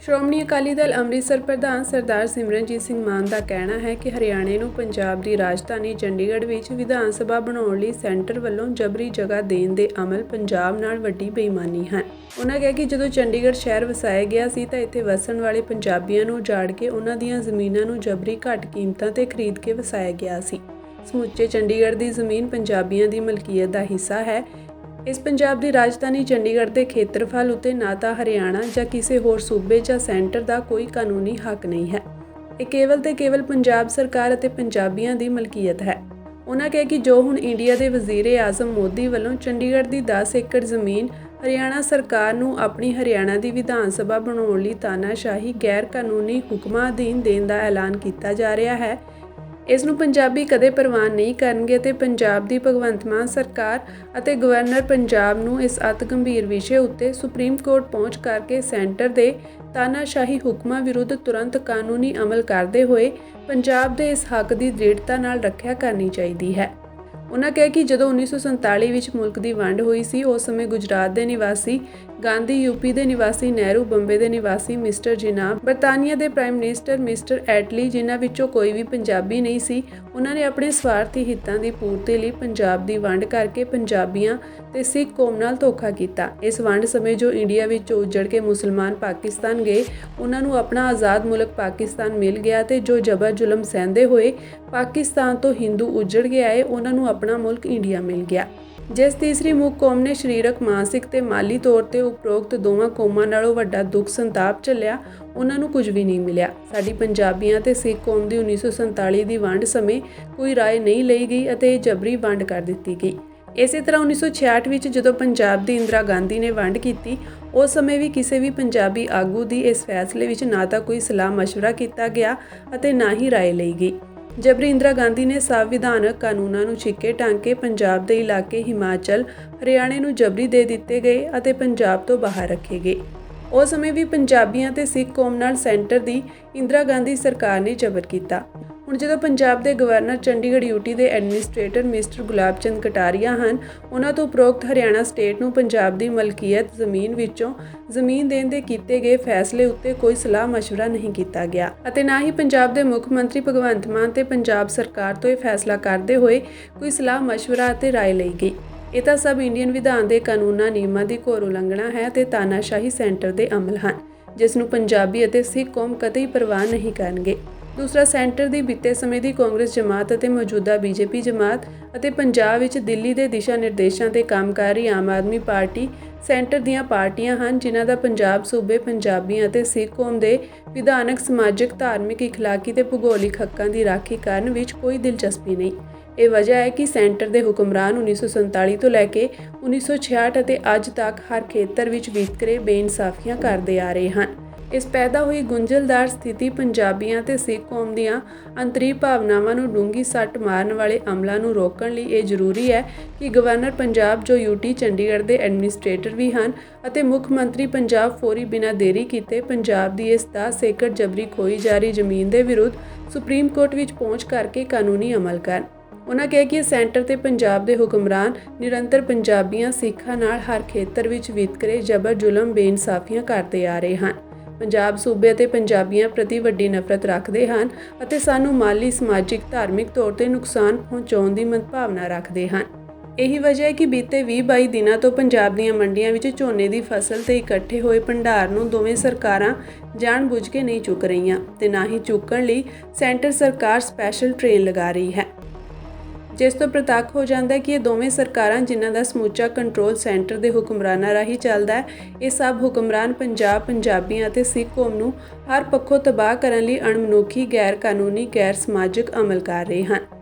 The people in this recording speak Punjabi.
ਸ਼੍ਰੋਮਣੀ ਅਕਾਲੀ ਦਲ ਅੰਮ੍ਰਿਤਸਰ ਪ੍ਰਧਾਨ ਸਰਦਾਰ ਸਿਮਰਨਜੀਤ ਸਿੰਘ ਮਾਨ ਦਾ ਕਹਿਣਾ ਹੈ ਕਿ ਹਰਿਆਣੇ ਨੂੰ ਪੰਜਾਬ ਦੀ ਰਾਜਧਾਨੀ ਚੰਡੀਗੜ੍ਹ ਵਿੱਚ ਵਿਧਾਨ ਸਭਾ ਬਣਾਉਣ ਲਈ ਸੈਂਟਰ ਵੱਲੋਂ ਜਬਰੀ ਜਗ੍ਹਾ ਦੇਣ ਦੇ ਅਮਲ ਪੰਜਾਬ ਨਾਲ ਵੱਡੀ ਬੇਈਮਾਨੀ ਹੈ ਉਹਨਾਂ ਕਿਹਾ ਕਿ ਜਦੋਂ ਚੰਡੀਗੜ੍ਹ ਸ਼ਹਿਰ ਵਸਾਇਆ ਗਿਆ ਸੀ ਤਾਂ ਇੱਥੇ ਵਸਣ ਵਾਲੇ ਪੰਜਾਬੀਆਂ ਨੂੰ ਉਜਾੜ ਕੇ ਉਹਨਾਂ ਦੀਆਂ ਜ਼ਮੀਨਾਂ ਨੂੰ ਜਬਰੀ ਘੱਟ ਕੀਮਤਾਂ ਤੇ ਖਰੀਦ ਕੇ ਵਸਾਇਆ ਗਿਆ ਸੀ। ਸਮੁੱਚੇ ਚੰਡੀਗੜ੍ਹ ਦੀ ਜ਼ਮੀਨ ਪੰਜਾਬੀਆਂ ਦੀ ਮਲਕੀਅਤ ਦਾ ਹਿੱਸਾ ਹੈ। ਇਸ ਪੰਜਾਬ ਦੀ ਰਾਜਧਾਨੀ ਚੰਡੀਗੜ੍ਹ ਦੇ ਖੇਤਰਫਲ ਉਤੇ ਨਾ ਤਾਂ ਹਰਿਆਣਾ ਜਾਂ ਕਿਸੇ ਹੋਰ ਸੂਬੇ ਜਾਂ ਸੈਂਟਰ ਦਾ ਕੋਈ ਕਾਨੂੰਨੀ ਹੱਕ ਨਹੀਂ ਹੈ। ਇਹ ਕੇਵਲ ਤੇ ਕੇਵਲ ਪੰਜਾਬ ਸਰਕਾਰ ਅਤੇ ਪੰਜਾਬੀਆਂ ਦੀ ਮਲਕੀਅਤ ਹੈ। ਉਹਨਾਂ ਕਿਹਾ ਕਿ ਜੋ ਹੁਣ ਇੰਡੀਆ ਦੇ ਵਜ਼ੀਰ ਆਜ਼ਮ ਮੋਦੀ ਵੱਲੋਂ ਚੰਡੀਗੜ੍ਹ ਦੀ 10 ਏਕੜ ਜ਼ਮੀਨ ਹਰਿਆਣਾ ਸਰਕਾਰ ਨੂੰ ਆਪਣੀ ਹਰਿਆਣਾ ਦੀ ਵਿਧਾਨ ਸਭਾ ਬਣਾਉਣ ਲਈ ਤਾਨਾਸ਼ਾਹੀ ਗੈਰ ਕਾਨੂੰਨੀ ਹੁਕਮਾਂ ਅਧੀਨ ਦੇਣ ਦਾ ਐਲਾਨ ਕੀਤਾ ਜਾ ਰਿਹਾ ਹੈ ਇਸ ਨੂੰ ਪੰਜਾਬੀ ਕਦੇ ਪ੍ਰਵਾਨ ਨਹੀਂ ਕਰਨਗੇ ਤੇ ਪੰਜਾਬ ਦੀ ਭਗਵੰਤ ਮਾਨ ਸਰਕਾਰ ਅਤੇ ਗਵਰਨਰ ਪੰਜਾਬ ਨੂੰ ਇਸ ਅਤ ਗੰਭੀਰ ਵਿਸ਼ੇ ਉੱਤੇ ਸੁਪਰੀਮ ਕੋਰਟ ਪਹੁੰਚ ਕਰਕੇ ਸੈਂਟਰ ਦੇ ਤਾਨਾਸ਼ਾਹੀ ਹੁਕਮਾਂ ਵਿਰੁੱਧ ਤੁਰੰਤ ਕਾਨੂੰਨੀ ਅਮਲ ਕਰਦੇ ਹੋਏ ਪੰਜਾਬ ਦੇ ਇਸ ਹੱਕ ਦੀ ਦ੍ਰਿੜਤਾ ਨਾਲ ਰੱਖਿਆ ਕਰਨੀ ਚਾਹੀਦੀ ਹੈ। ਉਹਨਾਂ ਕਿਹਾ ਕਿ ਜਦੋਂ 1947 ਵਿੱਚ ਮੁਲਕ ਦੀ ਵੰਡ ਹੋਈ ਸੀ, ਉਸ ਸਮੇਂ ਗੁਜਰਾਤ ਦੇ ਨਿਵਾਸੀ ਗਾਂਧੀ ਯੂਪੀ ਦੇ ਨਿਵਾਸੀ ਨਹਿਰੂ, ਬੰਬੇ ਦੇ ਨਿਵਾਸੀ ਮਿਸਟਰ ਜਿਨਾਬ, ਬਰਤਾਨੀਆ ਦੇ ਪ੍ਰਾਈਮ ਮਿਨਿਸਟਰ ਮਿਸਟਰ ਐਟਲੀ, ਜਿਨ੍ਹਾਂ ਵਿੱਚੋਂ ਕੋਈ ਵੀ ਪੰਜਾਬੀ ਨਹੀਂ ਸੀ ਉਹਨਾਂ ਨੇ ਆਪਣੇ ਸਵਾਰਥੀ ਹਿੱਤਾਂ ਦੀ ਪੂਰਤੀ ਲਈ ਪੰਜਾਬ ਦੀ ਵੰਡ ਕਰਕੇ ਪੰਜਾਬੀਆਂ ਤੇ ਸਿੱਖ ਕੌਮ ਨਾਲ ਧੋਖਾ ਕੀਤਾ। ਇਸ ਵੰਡ ਸਮੇਂ ਜੋ ਇੰਡੀਆ ਵਿੱਚ ਉਜੜ ਕੇ ਮੁਸਲਮਾਨ ਪਾਕਿਸਤਾਨ ਗਏ, ਉਹਨਾਂ ਨੂੰ ਆਪਣਾ ਆਜ਼ਾਦ ਮੁਲਕ ਪਾਕਿਸਤਾਨ ਮਿਲ ਗਿਆ ਤੇ ਜੋ ਜਬਰ ਜ਼ੁਲਮ ਸਹਿੰਦੇ ਹੋਏ ਪਾਕਿਸਤਾਨ ਤੋਂ ਹਿੰਦੂ ਉਜੜ ਕੇ ਆਏ, ਉਹਨਾਂ ਨੂੰ ਆਪਣਾ ਮੁਲਕ ਇੰਡੀਆ ਮਿਲ ਗਿਆ। ਜਿਸ ਤੀਸਰੀ ਮੁੱਖ ਕੌਮ ਨੇ ਸਰੀਰਕ ਮਾਨਸਿਕ ਤੇ ਮਾਲੀ ਤੌਰ ਤੇ ਉਪਰੋਕਤ ਦੋਵਾਂ ਕੌਮਾਂ ਨਾਲੋਂ ਵੱਡਾ ਦੁੱਖ ਸੰਤਾਪ ਝੱਲਿਆ ਉਹਨਾਂ ਨੂੰ ਕੁਝ ਵੀ ਨਹੀਂ ਮਿਲਿਆ ਸਾਡੀ ਪੰਜਾਬੀਆਂ ਤੇ ਸਿੱਖ ਕੌਮ ਦੀ 1947 ਦੀ ਵੰਡ ਸਮੇਂ ਕੋਈ رائے ਨਹੀਂ ਲਈ ਗਈ ਅਤੇ ਇਹ ਜਬਰੀ ਵੰਡ ਕਰ ਦਿੱਤੀ ਗਈ ਇਸੇ ਤਰ੍ਹਾਂ 1966 ਵਿੱਚ ਜਦੋਂ ਪੰਜਾਬ ਦੀ ਇੰਦਰਾ ਗਾਂਧੀ ਨੇ ਵੰਡ ਕੀਤੀ ਉਸ ਸਮੇਂ ਵੀ ਕਿਸੇ ਵੀ ਪੰਜਾਬੀ ਆਗੂ ਦੀ ਇਸ ਫੈਸਲੇ ਵਿੱਚ ਨਾ ਤਾਂ ਕੋਈ ਸਲਾਹ مشورہ ਕੀਤਾ ਗਿਆ ਅਤੇ ਨਾ ਹੀ رائے ਲਈ ਗਈ ਜਬਰੀ ਇੰਦਰਾ ਗਾਂਧੀ ਨੇ ਸੰਵਿਧਾਨਕ ਕਾਨੂੰਨਾਂ ਨੂੰ ਛਿੱਕੇ ਟਾਂਕੇ ਪੰਜਾਬ ਦੇ ਇਲਾਕੇ ਹਿਮਾਚਲ, ਹਰਿਆਣੇ ਨੂੰ ਜਬਰੀ ਦੇ ਦਿੱਤੇ ਗਏ ਅਤੇ ਪੰਜਾਬ ਤੋਂ ਬਾਹਰ ਰੱਖੇ ਗਏ। ਉਸ ਸਮੇਂ ਵੀ ਪੰਜਾਬੀਆਂ ਤੇ ਸਿੱਖ ਕੌਮ ਨਾਲ ਸੈਂਟਰ ਦੀ ਇੰਦਰਾ ਗਾਂਧੀ ਸਰਕਾਰ ਨੇ ਜ਼ਬਰ ਕੀਤਾ। ਹੁਣ ਜਦੋਂ ਪੰਜਾਬ ਦੇ ਗਵਰਨਰ ਚੰਡੀਗੜ੍ਹ ਯੂਟੀ ਦੇ ਐਡਮਿਨਿਸਟ੍ਰੇਟਰ ਮਿਸਟਰ ਗੁਲਾਬ ਚੰਦ ਕਟਾਰੀਆ ਹਨ ਉਹਨਾਂ ਤੋਂ ਉਪਰੋਕਤ ਹਰਿਆਣਾ ਸਟੇਟ ਨੂੰ ਪੰਜਾਬ ਦੀ ਮਲਕੀਅਤ ਜ਼ਮੀਨ ਵਿੱਚੋਂ ਜ਼ਮੀਨ ਦੇਣ ਦੇ ਕੀਤੇ ਗਏ ਫੈਸਲੇ ਉੱਤੇ ਕੋਈ ਸਲਾਹ مشورہ ਨਹੀਂ ਕੀਤਾ ਗਿਆ ਅਤੇ ਨਾ ਹੀ ਪੰਜਾਬ ਦੇ ਮੁੱਖ ਮੰਤਰੀ ਭਗਵੰਤ ਮਾਨ ਤੇ ਪੰਜਾਬ ਸਰਕਾਰ ਤੋਂ ਇਹ ਫੈਸਲਾ ਕਰਦੇ ਹੋਏ ਕੋਈ ਸਲਾਹ مشورہ ਅਤੇ رائے ਲਈ ਗਈ ਇਹ ਤਾਂ ਸਭ ਇੰਡੀਅਨ ਵਿਧਾਨ ਦੇ ਕਾਨੂੰਨਾਂ ਨਿਯਮਾਂ ਦੀ ਘੋਰ ਉਲੰਘਣਾ ਹੈ ਤੇ ਤਾਨਾਸ਼ਾਹੀ ਸੈਂਟਰ ਦੇ ਅਮਲ ਹਨ ਜਿਸ ਨੂੰ ਪੰਜਾਬੀ ਅਤੇ ਸਿੱਖ ਕੌਮ ਕਤਈ ਪਰਵਾਹ ਨਹੀਂ ਕਰਨਗੇ ਦੂਸਰਾ ਸੈਂਟਰ ਦੀ ਬੀਤੇ ਸਮੇਂ ਦੀ ਕਾਂਗਰਸ ਜਮਾਤ ਅਤੇ ਮੌਜੂਦਾ ਬੀਜੇਪੀ ਜਮਾਤ ਅਤੇ ਪੰਜਾਬ ਵਿੱਚ ਦਿੱਲੀ ਦੇ ਦਿਸ਼ਾ ਨਿਰਦੇਸ਼ਾਂ ਤੇ ਕੰਮ ਕਰ ਰਹੀ ਆਮ ਆਦਮੀ ਪਾਰਟੀ ਸੈਂਟਰ ਦੀਆਂ ਪਾਰਟੀਆਂ ਹਨ, ਜਿਨ੍ਹਾਂ ਦਾ ਪੰਜਾਬ ਸੂਬੇ, ਪੰਜਾਬੀਆਂ ਅਤੇ ਸਿੱਖ ਕੌਮ ਦੇ ਵਿਧਾਨਕ, ਸਮਾਜਿਕ, ਧਾਰਮਿਕ, ਇਖਲਾਕੀ ਤੇ ਭੂਗੋਲਿਕ ਹੱਕਾਂ ਦੀ ਰਾਖੀ ਕਰਨ ਵਿੱਚ ਕੋਈ ਦਿਲਚਸਪੀ ਨਹੀਂ। ਇਹ ਵਜ੍ਹਾ ਹੈ ਕਿ ਸੈਂਟਰ ਦੇ ਹੁਕਮਰਾਨ 1947 ਤੋਂ ਲੈ ਕੇ 1966 ਅਤੇ ਅੱਜ ਤੱਕ ਹਰ ਖੇਤਰ ਵਿੱਚ ਵਿਤਕਰੇ ਬੇਇਨਸਾਫੀਆਂ ਕਰਦੇ ਆ ਰਹੇ ਹਨ। ਇਸ ਪੈਦਾ ਹੋਈ ਗੁੰਝਲਦਾਰ ਸਥਿਤੀ ਪੰਜਾਬੀਆਂ ਤੇ ਸਿੱਖ ਕੌਮ ਦੀਆਂ ਅੰਤਰੀ ਭਾਵਨਾਵਾਂ ਨੂੰ ਡੂੰਗੀ ਸੱਟ ਮਾਰਨ ਵਾਲੇ ਅਮਲਾਂ ਨੂੰ ਰੋਕਣ ਲਈ ਇਹ ਜ਼ਰੂਰੀ ਹੈ ਕਿ ਗਵਰਨਰ ਪੰਜਾਬ ਜੋ ਯੂਟੀ ਚੰਡੀਗੜ੍ਹ ਦੇ ਐਡਮਿਨਿਸਟ੍ਰੇਟਰ ਵੀ ਹਨ ਅਤੇ ਮੁੱਖ ਮੰਤਰੀ ਪੰਜਾਬ ਫੌਰੀ ਬਿਨਾਂ ਦੇਰੀ ਕੀਤੇ ਪੰਜਾਬ ਦੀ ਇਸ 10 ਏਕੜ ਜਬਰੀ ਖੋਈ ਜਾ ਰਹੀ ਜ਼ਮੀਨ ਦੇ ਵਿਰੁੱਧ ਸੁਪਰੀਮ ਕੋਰਟ ਵਿੱਚ ਪਹੁੰਚ ਕਰਕੇ ਕਾਨੂੰਨੀ ਅਮਲ ਕਰਨ। ਉਹਨਾਂ ਕਿਹਾ ਕਿ ਸੈਂਟਰ ਤੇ ਪੰਜਾਬ ਦੇ ਹੁਕਮਰਾਨ ਨਿਰੰਤਰ ਪੰਜਾਬੀਆਂ ਸਿੱਖਾਂ ਨਾਲ ਹਰ ਖੇਤਰ ਵਿੱਚ ਵਿਤਕਰੇ ਜ਼ਬਰ ਜ਼ੁਲਮ ਬੇਇਨਸਾਫੀਆਂ ਕਰਦੇ ਆ ਰਹੇ ਹਨ। ਪੰਜਾਬ ਸੂਬੇ ਅਤੇ ਪੰਜਾਬੀਆਂ ਪ੍ਰਤੀ ਵੱਡੀ ਨਫ਼ਰਤ ਰੱਖਦੇ ਹਨ ਅਤੇ ਸਾਨੂੰ ਮਾਲੀ, ਸਮਾਜਿਕ, ਧਾਰਮਿਕ ਤੌਰ ਤੇ ਨੁਕਸਾਨ ਪਹੁੰਚਾਉਣ ਦੀ ਮਨਭਾਵਨਾ ਰੱਖਦੇ ਹਨ। ਇਹੀ ਵਜ੍ਹਾ ਹੈ ਕਿ ਬੀਤੇ 20-22 ਦਿਨਾਂ ਤੋਂ ਪੰਜਾਬ ਦੀਆਂ ਮੰਡੀਆਂ ਵਿੱਚ ਝੋਨੇ ਦੀ ਫਸਲ ਤੇ ਇਕੱਠੇ ਹੋਏ ਭੰਡਾਰ ਨੂੰ ਦੋਵੇਂ ਸਰਕਾਰਾਂ ਜਾਣਬੁੱਝ ਕੇ ਨਹੀਂ ਚੁੱਕ ਰਹੀਆਂ ਤੇ ਨਾ ਹੀ ਚੁੱਕਣ ਲਈ ਸੈਂਟਰ ਸਰਕਾਰ ਸਪੈਸ਼ਲ ਟ੍ਰੇਨ ਲਗਾ ਰਹੀ ਹੈ। ਜਿਸ ਤੋਂ ਪ੍ਰਤੱਖ ਹੋ ਜਾਂਦਾ ਹੈ ਕਿ ਇਹ ਦੋਵੇਂ ਸਰਕਾਰਾਂ ਜਿਨ੍ਹਾਂ ਦਾ ਸਮੁੱਚਾ ਕੰਟਰੋਲ ਸੈਂਟਰ ਦੇ ਹੁਕਮਰਾਨਾਂ ਰਾਹੀਂ ਚੱਲਦਾ ਹੈ, ਇਹ ਸਭ ਹੁਕਮਰਾਨ ਪੰਜਾਬ, ਪੰਜਾਬੀਆਂ ਅਤੇ ਸਿੱਖ ਕੌਮ ਨੂੰ ਹਰ ਪੱਖੋਂ ਤਬਾਹ ਕਰਨ ਲਈ ਅਣਮਨੁੱਖੀ ਗੈਰ ਕਾਨੂੰਨੀ ਗੈਰ ਸਮਾਜਿਕ ਅਮਲ ਕਰ ਰਹੇ ਹਨ।